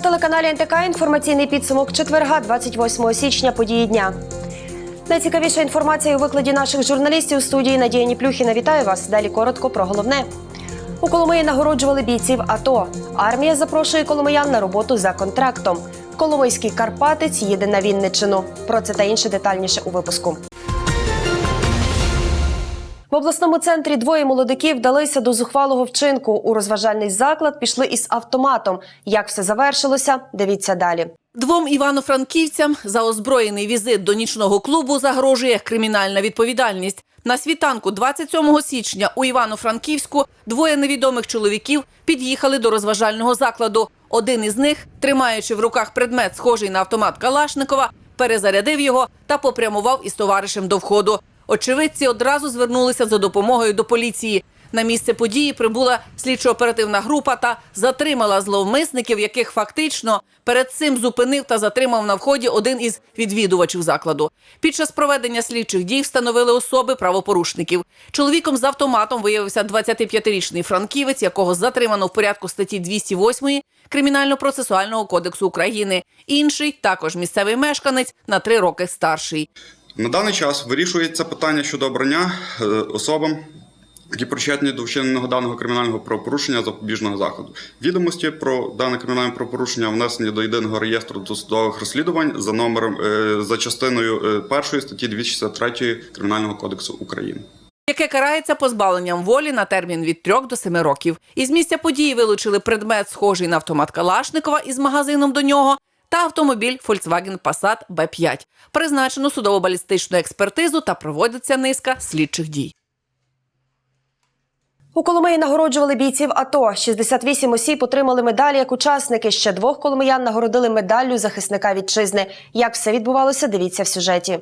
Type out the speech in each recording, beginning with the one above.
На телеканалі НТК інформаційний підсумок четверга, 28 січня, події дня. Найцікавіша інформація у викладі наших журналістів у студії Надія Ніплюхіна. Вітаю вас. Далі коротко про головне. У Коломиї нагороджували бійців АТО. Армія запрошує коломиян на роботу за контрактом. Коломийський Карпатець їде на Вінниччину. Про це та інше детальніше у випуску. В обласному центрі двоє молодиків вдалися до зухвалого вчинку. У розважальний заклад пішли із автоматом. Як все завершилося? Дивіться далі. Двом івано-франківцям за озброєний візит до нічного клубу загрожує кримінальна відповідальність. На світанку 27 січня у Івано-Франківську двоє невідомих чоловіків під'їхали до розважального закладу. Один із них, тримаючи в руках предмет, схожий на автомат Калашникова, перезарядив його та попрямував із товаришем до входу. Очевидці одразу звернулися за допомогою до поліції. На місце події прибула слідчо-оперативна група та затримала зловмисників, яких фактично перед цим зупинив та затримав на вході один із відвідувачів закладу. Під час проведення слідчих дій встановили особи правопорушників. Чоловіком з автоматом виявився 25-річний франківець, якого затримано в порядку статті 208 Кримінально-процесуального кодексу України. Інший також місцевий мешканець на три роки старший. На даний час вирішується питання щодо обрання е, особам, які причетні до вчиненого даного кримінального правопорушення запобіжного заходу. Відомості про дане кримінальне правопорушення внесені до єдиного реєстру досудових розслідувань за номером е, за частиною е, першої статті 263 Кримінального кодексу України. яке карається позбавленням волі на термін від 3 до 7 років. Із місця події вилучили предмет, схожий на автомат Калашникова із магазином до нього, та автомобіль Volkswagen Passat B5. Призначено судово-балістичну експертизу та проводиться низка слідчих дій. У Коломиї нагороджували бійців АТО. 68 осіб отримали медалі як учасники. Ще двох коломиян нагородили медаллю захисника вітчизни. Як все відбувалося, дивіться в сюжеті.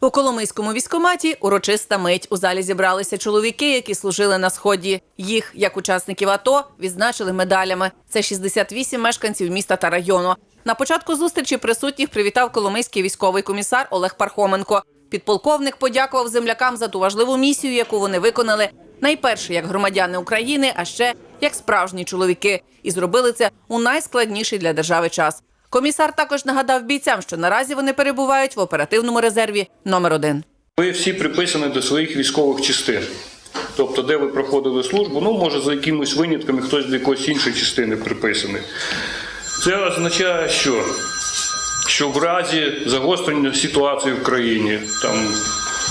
У Коломийському військкоматі урочиста мить. У залі зібралися чоловіки, які служили на сході. Їх, як учасників АТО, відзначили медалями. Це 68 мешканців міста та району. На початку зустрічі присутніх привітав Коломийський військовий комісар Олег Пархоменко. Підполковник подякував землякам за ту важливу місію, яку вони виконали. Найперше як громадяни України, а ще як справжні чоловіки, і зробили це у найскладніший для держави час. Комісар також нагадав бійцям, що наразі вони перебувають в оперативному резерві номер 1 Ви всі приписані до своїх військових частин. Тобто, де ви проходили службу, ну може за якимись винятками хтось до якоїсь іншої частини приписаний. Це означає, що, що в разі загострення ситуації в країні там,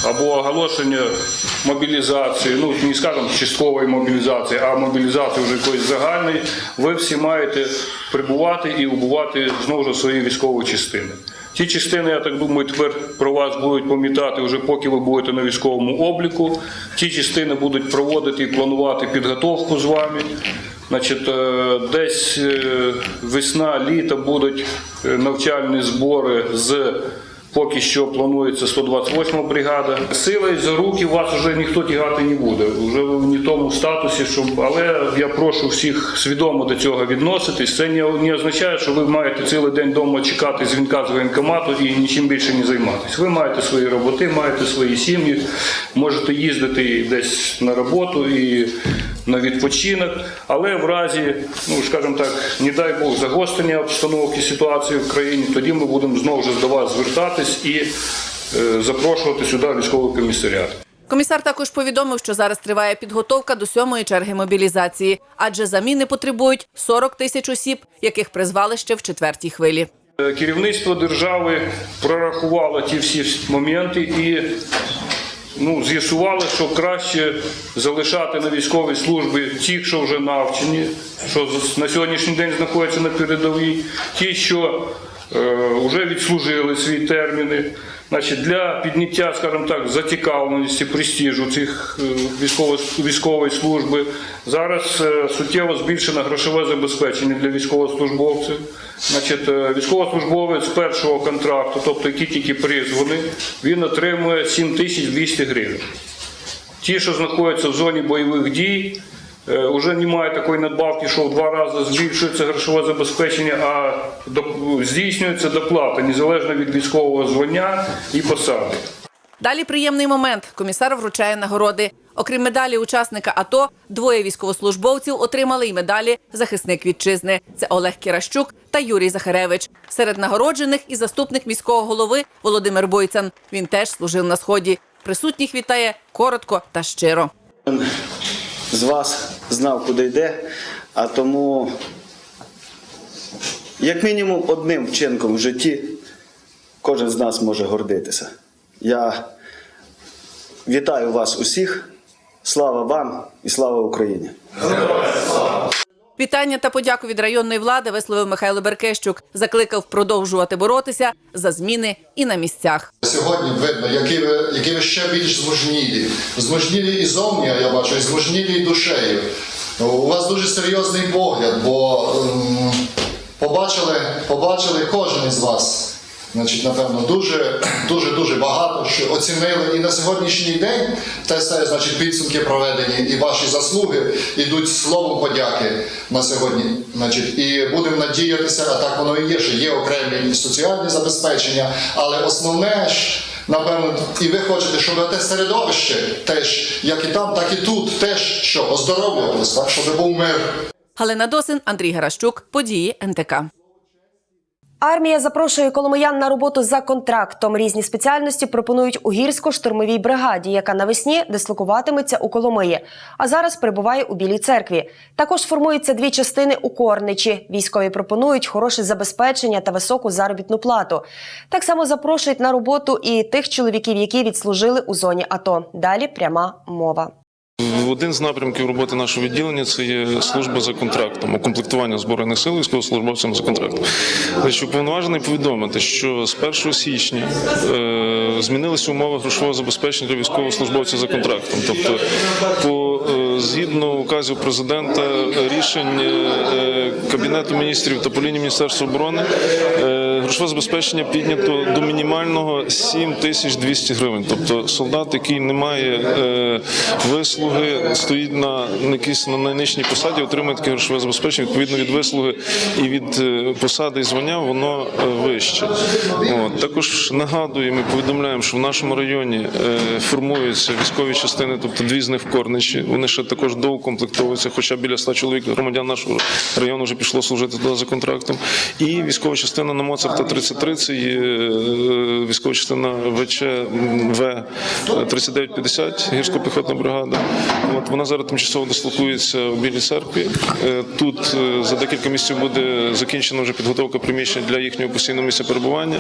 або оголошення мобілізації, ну не скажемо часткової мобілізації, а мобілізації вже якоїсь загальної, ви всі маєте прибувати і убувати знову ж свої військові частини. Ті частини, я так думаю, тепер про вас будуть пам'ятати вже поки ви будете на військовому обліку. Ці частини будуть проводити і планувати підготовку з вами. Значить, е, десь е, весна, літо будуть е, навчальні збори з поки що планується 128 бригада. Сили за руки вас вже ніхто тягати не буде. Вже ви в не тому статусі, щоб але я прошу всіх свідомо до цього відноситись. Це не, не означає, що ви маєте цілий день вдома чекати дзвінка з воєнкомату і нічим більше не займатися. Ви маєте свої роботи, маєте свої сім'ї, можете їздити десь на роботу і на відпочинок, але в разі, ну скажімо так, не дай Бог загострення обстановки ситуації в країні, тоді ми будемо знову ж до вас звертатись і е, запрошувати сюди військовий комісаріат. Комісар також повідомив, що зараз триває підготовка до сьомої черги мобілізації, адже заміни потребують 40 тисяч осіб, яких призвали ще в четвертій хвилі. Е, Керівництво держави прорахувало ті всі моменти і ну, з'ясували, що краще залишати на військовій службі тих, що вже навчені, що на сьогоднішній день знаходяться на передовій, ті, що вже відслужили свої терміни. Значить, для підняття, скажімо так, зацікавленості, престижу цих е, військової служби зараз е, суттєво збільшено грошове забезпечення для військовослужбовців. Значить, е, військовослужбовець першого контракту, тобто який тільки призваний, він отримує 7200 гривень. Ті, що знаходяться в зоні бойових дій, вже немає такої надбавки, що в два рази збільшується грошове забезпечення, а здійснюється доплата незалежно від військового звання і посади. Далі приємний момент. Комісар вручає нагороди. Окрім медалі учасника АТО, двоє військовослужбовців отримали й медалі захисник вітчизни. Це Олег Кіращук та Юрій Захаревич. Серед нагороджених і заступник міського голови Володимир Бойцан. Він теж служив на сході. Присутніх вітає коротко та щиро. З вас знав, куди йде, а тому, як мінімум, одним вчинком в житті кожен з нас може гордитися. Я вітаю вас усіх. Слава вам і слава Україні! Вітання та подяку від районної влади висловив Михайло Беркещук. Закликав продовжувати боротися за зміни і на місцях. Сьогодні видно, які ви, які ви ще більш зможнілі. Змужнілі і зовні, я бачу, і змужнілі і душею. У вас дуже серйозний погляд, бо ем, побачили, побачили кожен із вас. Значить, напевно, дуже, дуже, дуже багато що оцінили. І на сьогоднішній день те все, значить, підсумки проведені і ваші заслуги йдуть словом подяки на сьогодні. Значить, і будемо надіятися, а так воно і є, що є окремі соціальні забезпечення, але основне ж. Напевно, і ви хочете, щоб те середовище теж, як і там, так і тут, теж що оздоровлювалося, так, щоб був мир. Галина Досин, Андрій Геращук, події НТК. Армія запрошує коломиян на роботу за контрактом. Різні спеціальності пропонують у гірсько-штурмовій бригаді, яка навесні дислокуватиметься у Коломиї, а зараз перебуває у Білій церкві. Також формуються дві частини у Корничі. Військові пропонують хороше забезпечення та високу заробітну плату. Так само запрошують на роботу і тих чоловіків, які відслужили у зоні АТО. Далі пряма мова. Один з напрямків роботи нашого відділення це є служба за контрактом, укомплектування збройних сил військовослужбовцям за контрактом. Значить, уповноважений повідомити, що з 1 січня е, змінилися умови грошового забезпечення для військовослужбовців за контрактом. Тобто, по е, згідно указів президента, рішень е, кабінету міністрів та по лінії міністерства оборони, грошове забезпечення піднято до мінімального 7200 гривень. Тобто солдат, який не має е, вислуги, стоїть на якійсь на найнижчій посаді, отримує таке грошове забезпечення. Відповідно від вислуги і від е, посади і звання воно е, вище. От. Також нагадуємо і повідомляємо, що в нашому районі формуються військові частини, тобто дві з них в Корничі. Вони ще також доукомплектовуються, хоча біля 100 чоловік громадян нашого району вже пішло служити туди за контрактом. І військова частина на Моцарта 33 це є е, військова частина ВЧ В 3950, гірсько-піхотна бригада. От вона зараз тимчасово дислокується в Білій церкві. Е, Тут е, за декілька місяців буде закінчена вже підготовка приміщень для їхнього постійного місця перебування.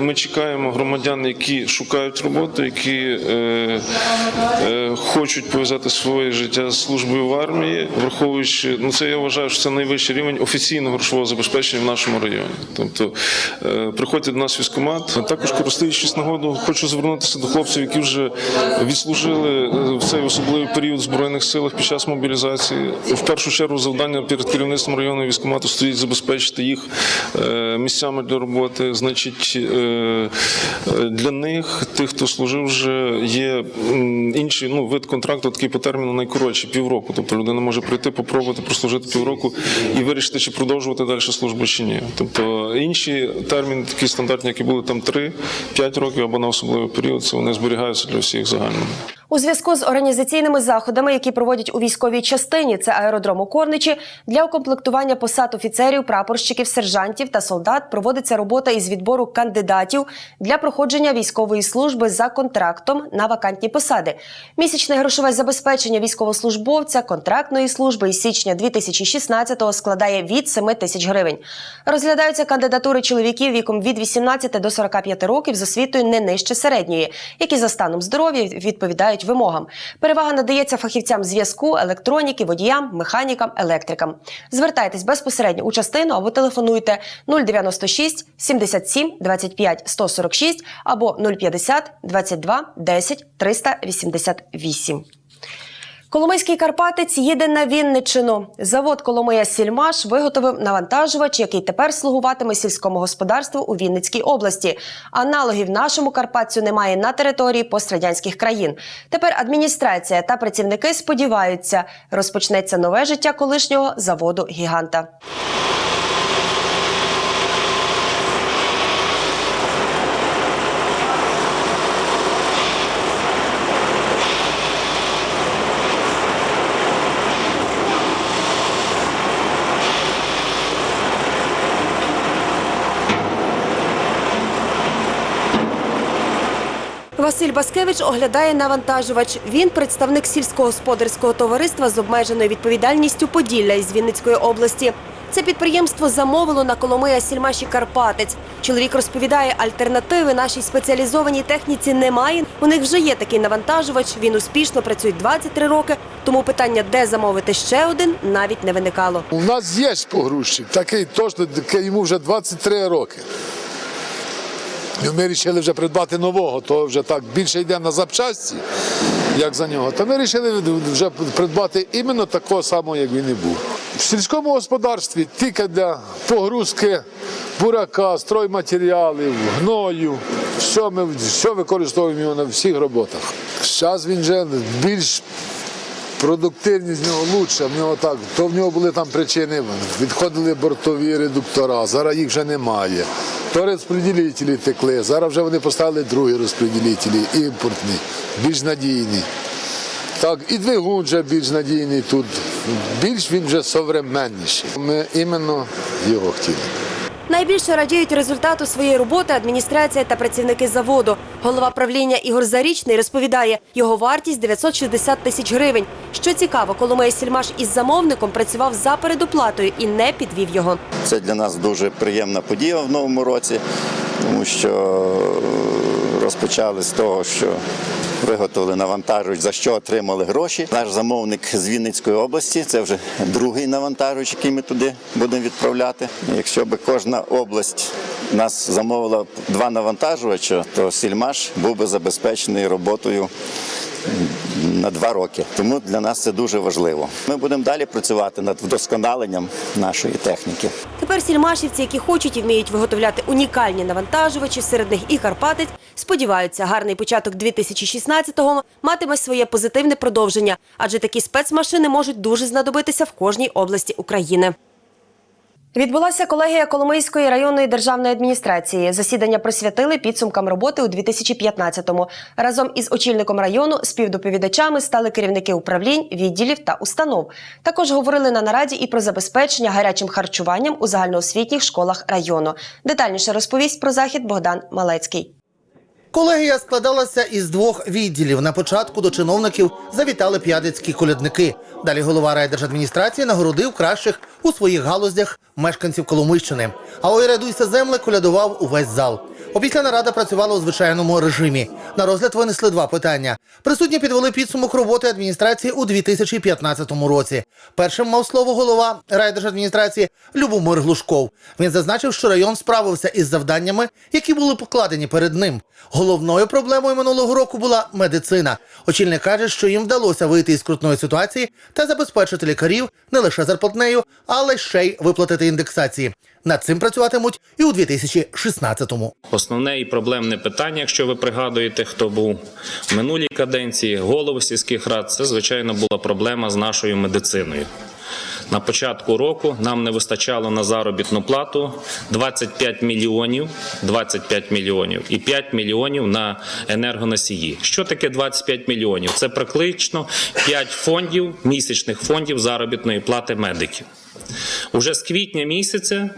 Ми чекаємо громадян, які шукають роботу, які хочуть пов'язати своє життя з службою в армії, враховуючи, ну це я вважаю, що це найвищий рівень офіційного грошового забезпечення в нашому районі. Тобто е, приходьте до нас в військкомат. Також користуючись нагоду, хочу звернутися до хлопців, які вже відслужили е, в цей особливий період в збройних силах під час мобілізації. В першу чергу завдання перед керівництвом районного військкомату стоїть забезпечити їх е, місцями для роботи. Значить, для них, тих, хто служив, вже є інший ну, вид контракту, такий по терміну найкоротший півроку. Тобто людина може прийти, попробувати прослужити півроку і вирішити, чи продовжувати далі службу чи ні. Тобто інші терміни, такі стандартні, які були там 3-5 років або на особливий період, це вони зберігаються для всіх загально. У зв'язку з організаційними заходами, які проводять у військовій частині, це аеродром у Корничі, для укомплектування посад офіцерів, прапорщиків, сержантів та солдат проводиться робота із відбору кандидатів для проходження військової служби за контрактом на вакантні посади. Місячне грошове забезпечення військовослужбовця контрактної служби із січня 2016-го складає від 7 тисяч гривень. Розглядаються кандидатури чоловіків віком від 18 до 45 років з освітою не нижче середньої, які за станом здоров'я відповідають вимогам. Перевага надається фахівцям зв'язку, електроніки, водіям, механікам, електрикам. Звертайтесь безпосередньо у частину або телефонуйте 096 77 25 146 або 050 22 10 388. Коломийський Карпатець їде на Вінничину. Завод Коломия Сільмаш виготовив навантажувач, який тепер слугуватиме сільському господарству у Вінницькій області. Аналогів нашому Карпатцю немає на території пострадянських країн. Тепер адміністрація та працівники сподіваються, розпочнеться нове життя колишнього заводу гіганта. Василь Баскевич оглядає навантажувач. Він представник сільськогосподарського товариства з обмеженою відповідальністю Поділля із Вінницької області. Це підприємство замовило на Коломия Сільмаші Карпатець. Чоловік розповідає, альтернативи нашій спеціалізованій техніці немає. У них вже є такий навантажувач. Він успішно працює 23 роки. Тому питання, де замовити ще один, навіть не виникало. У нас є погрузчик, такий точно, йому вже 23 роки. І ми вирішили вже придбати нового, то вже так більше йде на запчасті, як за нього. То ми вирішили вже придбати іменно такого самого, як він і був. В сільському господарстві тільки для погрузки бурака, стройматеріалів, гною. Все ми все використовуємо його на всіх роботах. Зараз він вже більш Продуктивність в нього лучша, в нього так, то в нього були там причини. Відходили бортові редуктора, зараз їх вже немає. То розподілителі текли, зараз вже вони поставили другі розподілителі, імпортні, більш надійні. Так, і двигун вже більш надійний тут, більш він вже современніший. Ми іменно його хотіли. Найбільше радіють результату своєї роботи адміністрація та працівники заводу. Голова правління Ігор Зарічний розповідає, його вартість 960 тисяч гривень. Що цікаво, Коломия Сільмаш із замовником працював за передоплатою і не підвів його. Це для нас дуже приємна подія в новому році, тому що розпочали з того, що виготовили навантажувач, за що отримали гроші. Наш замовник з Вінницької області, це вже другий навантажувач, який ми туди будемо відправляти. Якщо б кожна область нас замовила два навантажувача, то сільмаш був би забезпечений роботою на два роки. Тому для нас це дуже важливо. Ми будемо далі працювати над вдосконаленням нашої техніки. Тепер сільмашівці, які хочуть і вміють виготовляти унікальні навантажувачі, серед них і Карпатець, сподіваються, гарний початок 2016-го матиме своє позитивне продовження, адже такі спецмашини можуть дуже знадобитися в кожній області України. Відбулася колегія Коломийської районної державної адміністрації. Засідання присвятили підсумкам роботи у 2015-му. Разом із очільником району співдоповідачами стали керівники управлінь, відділів та установ. Також говорили на нараді і про забезпечення гарячим харчуванням у загальноосвітніх школах району. Детальніше розповість про захід Богдан Малецький. Колегія складалася із двох відділів. На початку до чиновників завітали п'ядицькі колядники. Далі голова райдержадміністрації нагородив кращих у своїх галузях мешканців Коломийщини. А ой рядуйся земле колядував увесь зал. Опісля нарада працювала у звичайному режимі. На розгляд винесли два питання. Присутні підвели підсумок роботи адміністрації у 2015 році. Першим мав слово голова райдержадміністрації Любомир Глушков. Він зазначив, що район справився із завданнями, які були покладені перед ним. Головною проблемою минулого року була медицина. Очільник каже, що їм вдалося вийти із скрутної ситуації та забезпечити лікарів не лише зарплатнею, але ще й виплатити індексації. Над цим працюватимуть і у 2016-му. Основне і проблемне питання, якщо ви пригадуєте, хто був в минулій каденції, голови сільських рад, це звичайно була проблема з нашою медициною. На початку року нам не вистачало на заробітну плату 25 мільйонів, 25 мільйонів і 5 мільйонів на енергоносії. Що таке 25 мільйонів? Це практично 5 фондів, місячних фондів заробітної плати медиків. Уже з квітня місяця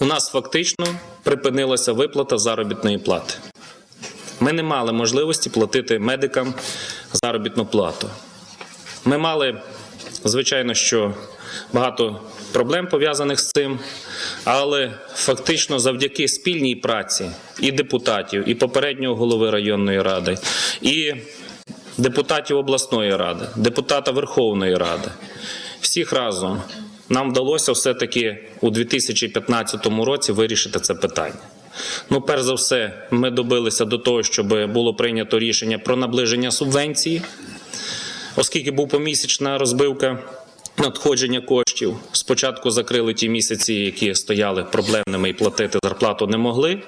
у нас фактично припинилася виплата заробітної плати. Ми не мали можливості платити медикам заробітну плату. Ми мали, звичайно, що багато проблем пов'язаних з цим, але фактично завдяки спільній праці і депутатів, і попереднього голови районної ради, і депутатів обласної ради, депутата Верховної Ради, всіх разом нам вдалося все-таки у 2015 році вирішити це питання. Ну, перш за все, ми добилися до того, щоб було прийнято рішення про наближення субвенції, оскільки був помісячна розбивка надходження коштів. Спочатку закрили ті місяці, які стояли проблемними і платити зарплату не могли.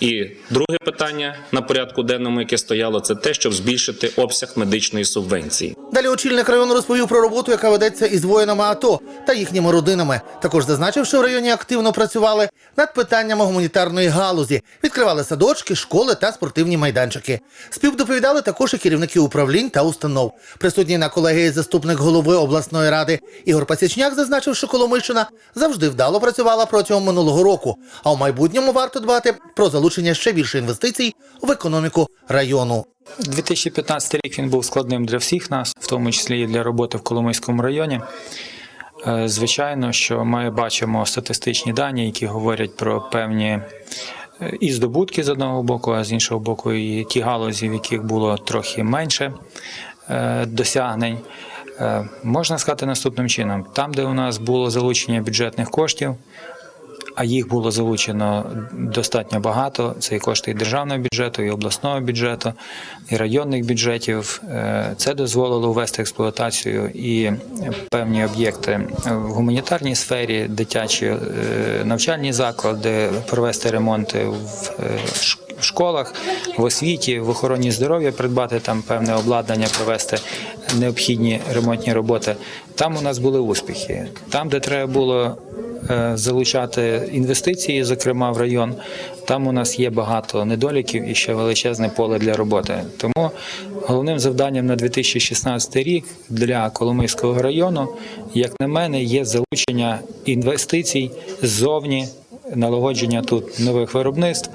І друге питання на порядку денному, яке стояло, це те, щоб збільшити обсяг медичної субвенції. Далі очільник району розповів про роботу, яка ведеться із воїнами АТО та їхніми родинами. Також зазначив, що в районі активно працювали над питаннями гуманітарної галузі, відкривали садочки, школи та спортивні майданчики. Співдоповідали також і керівники управлінь та установ. Присутній на колегії заступник голови обласної ради Ігор Пасічняк зазначив, що Коломийщина завжди вдало працювала протягом минулого року, а в майбутньому варто дбати про залучення ще більше інвестицій в економіку району. 2015 рік він був складним для всіх нас, в тому числі і для роботи в Коломийському районі. Е, Звичайно, що ми бачимо статистичні дані, які говорять про певні е, і здобутки з одного боку, а з іншого боку, і ті галузі, в яких було трохи менше е, досягнень. Можна сказати наступним чином: там, де у нас було залучення бюджетних коштів, а їх було залучено достатньо багато. Це і кошти і державного бюджету, і обласного бюджету, і районних бюджетів. Е, Це дозволило ввести експлуатацію і певні об'єкти в гуманітарній сфері, дитячі е, навчальні заклади, провести ремонти в е, ш- в школах, в освіті, в охороні здоров'я, придбати там певне обладнання, провести необхідні ремонтні роботи. Там у нас були успіхи. Там, де треба було е, залучати інвестиції, зокрема в район. Там у нас є багато недоліків і ще величезне поле для роботи. Тому головним завданням на 2016 рік для Коломийського району, як на мене, є залучення інвестицій ззовні, налагодження тут нових виробництв.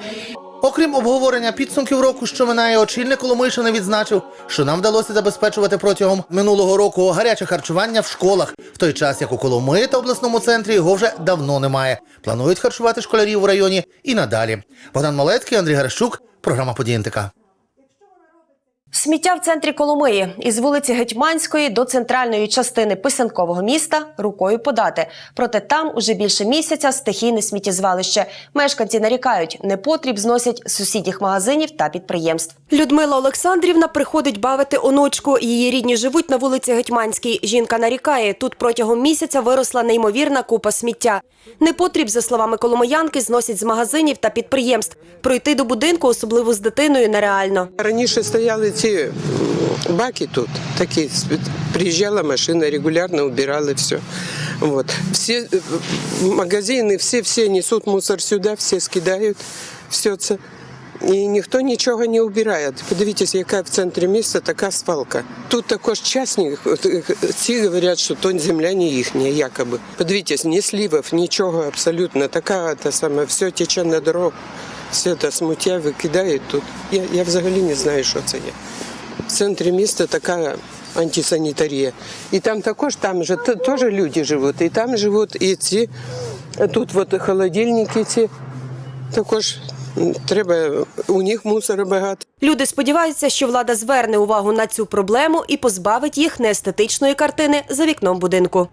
Окрім обговорення підсумків року, що минає, очільник Коломийщини відзначив, що нам вдалося забезпечувати протягом минулого року гаряче харчування в школах, в той час як у Коломиї та обласному центрі його вже давно немає. Планують харчувати школярів у районі і надалі. Богдан Малецький, Андрій Гарещук, програма «Події НТК». Сміття в центрі Коломиї із вулиці Гетьманської до центральної частини писанкового міста рукою подати. Проте там уже більше місяця стихійне сміттєзвалище. Мешканці нарікають, непотріб зносять з сусідніх магазинів та підприємств. Людмила Олександрівна приходить бавити онучку. Її рідні живуть на вулиці Гетьманській. Жінка нарікає, тут протягом місяця виросла неймовірна купа сміття. Непотріб, за словами коломиянки, зносять з магазинів та підприємств. Пройти до будинку, особливо з дитиною, нереально. Раніше стояли ці баки тут, такі, приїжджала машина, регулярно убирали все. Вот. Э, магазины, все, все несут мусор сюда, все скидають все це. І ніхто нічого не убирає. Подивіться, яка в центрі міста така свалка. Тут також частні, ці говорять, що то земля не їхня, якоби. Подивіться, ні слівів, нічого абсолютно. Така та саме, все тече на дорогу, все це сміття викидають тут. Я, я взагалі не знаю, що це є. Центрі міста така антисанітарія. І там також, там же теж люди живуть, і там живуть, і ці, тут от холодильники ці, також треба, у них мусора багато. Люди сподіваються, що влада зверне увагу на цю проблему і позбавить їх неестетичної картини за вікном будинку.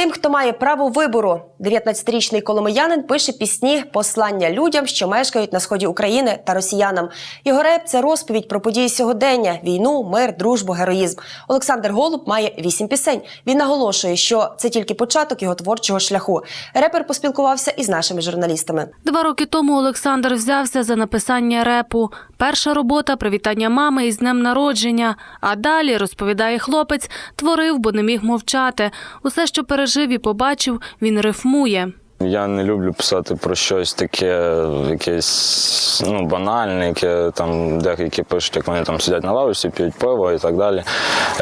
Тим, хто має право вибору, 19-річний коломиянин пише пісні послання людям, що мешкають на сході України та росіянам. Його реп це розповідь про події сьогодення: війну, мир, дружбу, героїзм. Олександр Голуб має вісім пісень. Він наголошує, що це тільки початок його творчого шляху. Репер поспілкувався із нашими журналістами. Два роки тому Олександр взявся за написання репу. Перша робота привітання мами із днем народження. А далі, розповідає хлопець, творив, бо не міг мовчати. Усе, що пережив і побачив, він рифмує. Я не люблю писати про щось таке, якесь ну, банальне, яке там деякі пишуть, як вони там сидять на лавочці, п'ють пиво і так далі.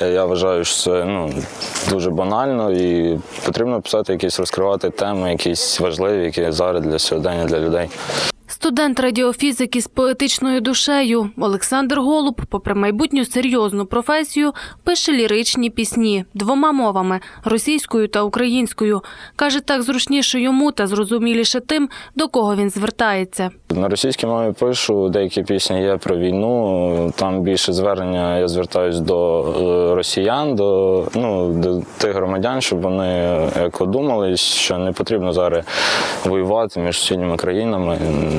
Е, Я вважаю, що це ну, дуже банально і потрібно писати якісь розкривати теми, якісь важливі, які зараз для сьогодення, для людей. Студент радіофізики з поетичною душею Олександр Голуб, попри майбутню серйозну професію, пише ліричні пісні двома мовами російською та українською. Каже, так зручніше йому та зрозуміліше тим, до кого він звертається. На російській мові пишу деякі пісні є про війну. Там більше звернення я звертаюсь до е, росіян, до, ну, до тих громадян, щоб вони екодумались, що не потрібно зараз воювати між сусідніми країнами.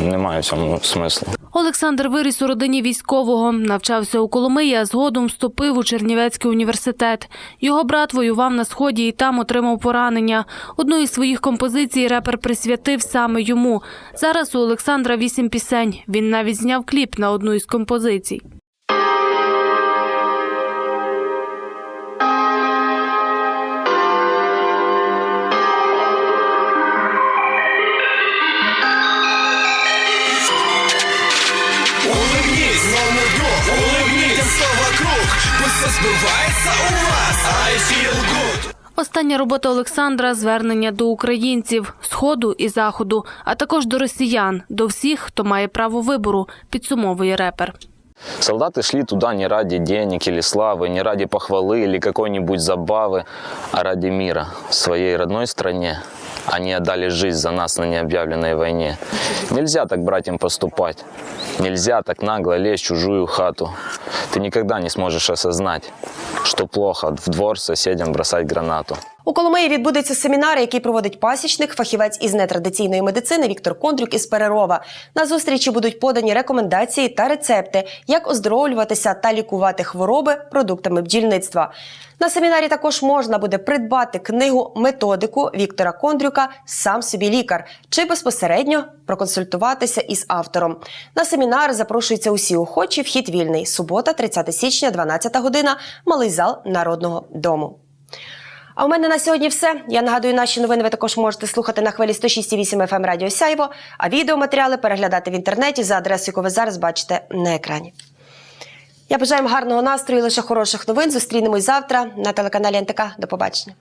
Немає в цьому смислу. Олександр виріс у родині військового, навчався у Коломиї, а згодом вступив у Чернівецький університет. Його брат воював на сході і там отримав поранення. Одну із своїх композицій репер присвятив саме йому. Зараз у Олександра вісім пісень. Він навіть зняв кліп на одну із композицій. улыбнись, тем, что вокруг Пусть все сбывается у вас, I feel good Остання робота Олександра звернення до українців сходу і заходу, а також до росіян, до всіх, хто має право вибору, підсумовує репер. Солдаты шли туда не ради денег или славы, не ради похвалы или какой-нибудь забавы, а ради мира в своей родной стране. Они отдали жизнь за нас на необъявленной войне. Нельзя так, братьям, поступать. Нельзя так нагло лезть в чужую хату. Ты никогда не сможешь осознать, что плохо в двор соседям бросать гранату. У Коломиї відбудеться семінар, який проводить пасічник, фахівець із нетрадиційної медицини Віктор Кондрюк із Перерова. На зустрічі будуть подані рекомендації та рецепти, як оздоровлюватися та лікувати хвороби продуктами бджільництва. На семінарі також можна буде придбати книгу методику Віктора Кондрюка Сам собі лікар чи безпосередньо проконсультуватися із автором. На семінар запрошуються усі охочі. Вхід вільний. Субота, 30 січня, 12 година. Малий зал Народного дому. А у мене на сьогодні все. Я нагадую, наші новини ви також можете слухати на хвилі 106,8 FM Радіо Сяйво, а відеоматеріали переглядати в інтернеті за адресою, яку ви зараз бачите на екрані. Я бажаю вам гарного настрою, і лише хороших новин. Зустрінемось завтра на телеканалі НТК. До побачення.